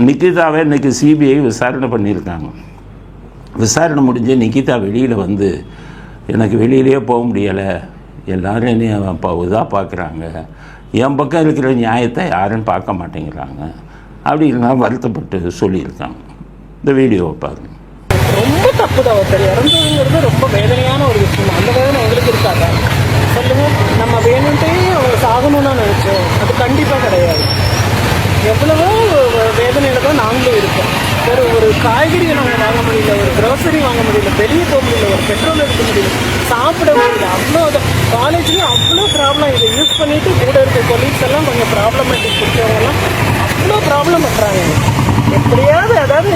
நிக்கிதாவை இன்னைக்கு சிபிஐ விசாரணை பண்ணியிருக்காங்க. விசாரணை முடிஞ்சு நிக்கிதா வெளியில் வந்து எனக்கு வெளியிலேயே போக முடியலை. எல்லாரும் என்னைய இப்போ இதாக பார்க்குறாங்க என் பக்கம் இருக்கிற நியாயத்தை யாரும் பார்க்க மாட்டேங்கிறாங்க. அப்படின்லாம் வருத்தப்பட்டு சொல்லியிருக்காங்க. இந்த வீடியோவை பாருங்கள் ரொம்ப தப்பு தான் ஒருத்தர் இறந்ததுங்கிறது ரொம்ப வேதனையான ஒரு விஷயம். அந்த வேதனை எங்களுக்கு இருக்காங்க சொல்லுங்க. நம்ம வேணும்ட்டே அவங்க சாகணும்னு நினைச்சோம் அது கண்டிப்பாக கிடையாது. எவ்வளவோ வேதனையில தான் நாங்களும் இருக்கோம். ஒரு ஒரு காய்கறியை நாங்கள் வாங்க முடியல ஒரு க்ரோசரி வாங்க முடியல வெளியே போக முடியல ஒரு பெட்ரோல் எடுக்க முடியல சாப்பிட முடியல. அவ்வளோ அதை காலேஜ்லேயும் அவ்வளோ ப்ராப்ளம் இதை யூஸ் பண்ணிட்டு கூட இருக்க கொலீக்ஸ் எல்லாம் கொஞ்சம் ப்ராப்ளமேட்டிக் கொடுத்தவங்கலாம் அவ்வளோ ப்ராப்ளம் பண்ணுறாங்க எப்படியாவது அதாவது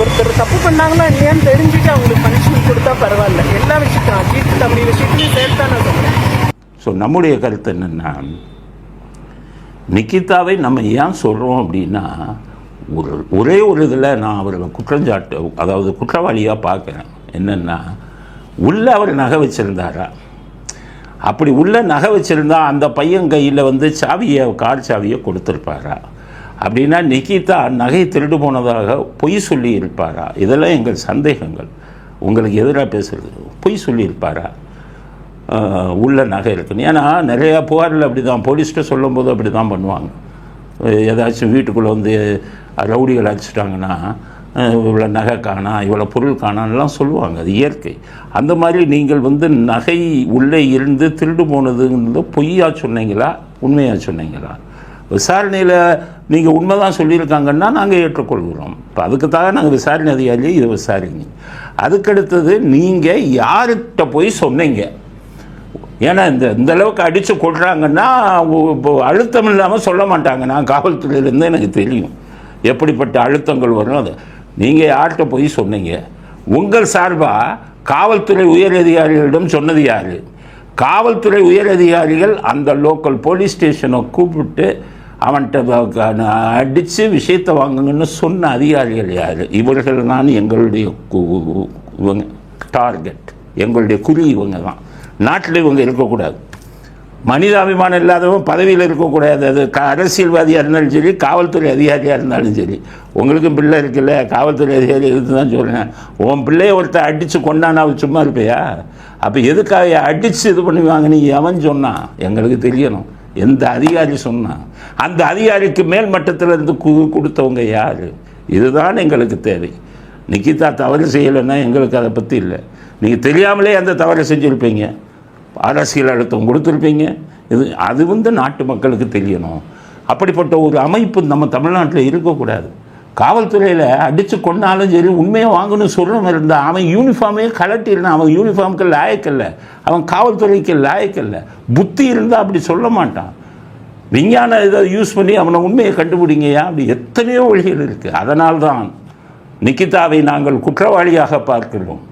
ஒருத்தர் தப்பு பண்ணாங்களா இல்லையான்னு தெரிஞ்சுட்டு அவங்களுக்கு பனிஷ்மெண்ட் கொடுத்தா பரவாயில்ல. எல்லா விஷயத்தையும் அஜித் தம்பி விஷயத்துலையும் சேர்த்து தான் நான் ஸோ நம்முடைய கருத்து என்னென்னா நிக்கிதாவை நம்ம ஏன் சொல்கிறோம் அப்படின்னா ஒரு ஒரே ஒரு இதில் நான் அவரை குற்றஞ்சாட்டு அதாவது குற்றவாளியாக பார்க்குறேன். என்னென்னா உள்ளே அவர் நகை வச்சுருந்தாரா? அப்படி உள்ள நகை வச்சுருந்தா அந்த பையன் கையில் வந்து சாவியை கார் சாவியை கொடுத்துருப்பாரா? அப்படின்னா நிக்கிதா நகை திருடு போனதாக பொய் சொல்லி இருப்பாரா இதெல்லாம் எங்கள் சந்தேகங்கள். உங்களுக்கு எதிராக பேசுகிறது பொய் சொல்லியிருப்பாரா? உள்ள நகை இருக்கணும் ஏன்னா நிறையா புகாரில் அப்படி தான் போலீஸ்கிட்ட சொல்லும்போது அப்படி தான் பண்ணுவாங்க. ஏதாச்சும் வீட்டுக்குள்ளே வந்து ரவுடிகள் அடிச்சிட்டாங்கன்னா இவ்வளோ நகை காணா இவ்வளோ பொருள் காணான்லாம் சொல்லுவாங்க. அது இயற்கை. அந்த மாதிரி நீங்கள் வந்து நகை உள்ளே இருந்து திருடு போனதுங்கிறது பொய்யா சொன்னீங்களா? உண்மையாக சொன்னீங்களா? விசாரணையில் நீங்கள் உண்மை தான் சொல்லியிருக்காங்கன்னா நாங்கள் ஏற்றுக்கொள்கிறோம். இப்போ அதுக்குத்தாக நாங்கள் விசாரணை அதிகாரியே இதை விசாரிங்க. அதுக்கடுத்தது நீங்கள் யார்கிட்ட போய் சொன்னீங்க? ஏன்னா இந்த இந்த அளவுக்கு அடித்து கொள்கிறாங்கன்னா இப்போ அழுத்தம் இல்லாமல் சொல்ல மாட்டாங்க. நான் காவல்துறையிலேருந்து எனக்கு தெரியும். எப்படிப்பட்ட அழுத்தங்கள் வரும் அது. நீங்கள் யார்கிட்ட போய் சொன்னீங்க? உங்கள் சார்பாக காவல்துறை உயரதிகாரிகளிடம் சொன்னது யார்? காவல்துறை உயரதிகாரிகள் அந்த லோக்கல் போலீஸ் ஸ்டேஷனை கூப்பிட்டு அவன்கிட்ட அடித்து விஷயத்தை வாங்குங்கன்னு சொன்ன அதிகாரிகள் யார்? இவர்கள் தான் எங்களுடைய கு- இவங்க டார்கெட். எங்களுடைய குறி இவங்க தான். நாட்டில் இவங்க இருக்கக்கூடாது. மனிதாபிமானம் இல்லாதவன் பதவியில் இருக்கக்கூடாது. அது க அரசியல்வாதியாக இருந்தாலும் சரி காவல்துறை அதிகாரியாக இருந்தாலும் சரி. உங்களுக்கும் பிள்ளை இருக்குல்ல காவல்துறை அதிகாரி இருந்து தான் சொல்கிறேன் உன் பிள்ளைய ஒருத்தர் அடித்து கொண்டானா அவன் சும்மா இருப்பியா? அப்போ எதுக்காக அடித்து இது பண்ணுவாங்க நீ எவன் சொன்னான். எங்களுக்கு தெரியணும். எந்த அதிகாரி சொன்னான்? அந்த அதிகாரிக்கு மேல் மட்டத்தில் இருந்து கு கொடுத்தவங்க யார்? இதுதான் எங்களுக்கு தேவை. நிக்கிதா தவறு செய்யலைன்னா எங்களுக்கு அதை பற்றி இல்லை. நீங்கள் தெரியாமலே அந்த தவறை செஞ்சுருப்பீங்க. அரசியல் அழுத்தம் கொடுத்துருப்பீங்க. இது அது வந்து நாட்டு மக்களுக்கு தெரியணும். அப்படிப்பட்ட ஒரு அமைப்பு நம்ம தமிழ்நாட்டில் இருக்கக்கூடாது. காவல்துறையில் அடித்து கொண்டாலும் சரி உண்மையை வாங்கணும் சொல்லணும் இருந்தால் அவன் யூனிஃபார்மே கலட்டிருந்தான் அவன் யூனிஃபார்முக்கு லாயக்கல்ல அவன் காவல்துறைக்கு லாயக்கல்ல புத்தி இருந்தால் அப்படி சொல்ல மாட்டான். விஞ்ஞான இதை யூஸ் பண்ணி அவனை உண்மையை கண்டுபிடிங்கயா அப்படி எத்தனையோ வழிகள் இருக்குது அதனால்தான் நிக்கிதாவை நாங்கள் குற்றவாளியாக பார்க்கிறோம்.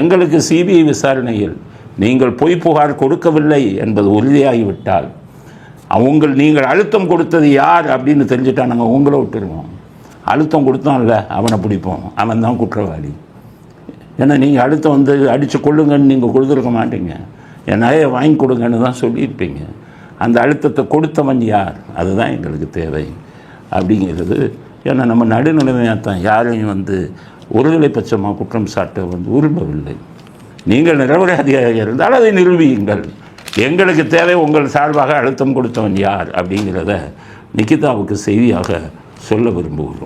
எங்களுக்கு சிபிஐ விசாரணையில் நீங்கள் பொய் புகார் கொடுக்கவில்லை என்பது உறுதியாகிவிட்டால் அவங்கள் நீங்கள் அழுத்தம் கொடுத்தது யார் அப்படின்னு தெரிஞ்சுட்டா நாங்கள் உங்களை விட்டுருவோம். அழுத்தம் கொடுத்தான்ல அவனை பிடிப்போம். அவன் தான் குற்றவாளி. ஏன்னா நீங்கள் அழுத்தம் வந்து அடித்து கொள்ளுங்கன்னு நீங்கள் கொடுத்துருக்க மாட்டீங்க. என் நகையை வாங்கி கொடுங்கன்னு தான் சொல்லியிருப்பீங்க. அந்த அழுத்தத்தை கொடுத்தவன் யார்? அதுதான் எங்களுக்கு தேவை அப்படிங்கிறது. ஏன்னா நம்ம நடுநிலைமையாக தான் யாரையும் வந்து ஒருதலை பட்சமாக குற்றம் சாட்ட வந்து விரும்பவில்லை. நீங்கள் நிரபராதியாக இருந்தால் அதை நிரூபியுங்கள். எங்களுக்கு தேவை உங்கள் சார்பாக அழுத்தம் கொடுத்தவன் யார் அப்படிங்கிறத நிக்கிதாவுக்கு செய்தியாக சொல்ல விரும்புகிறோம்.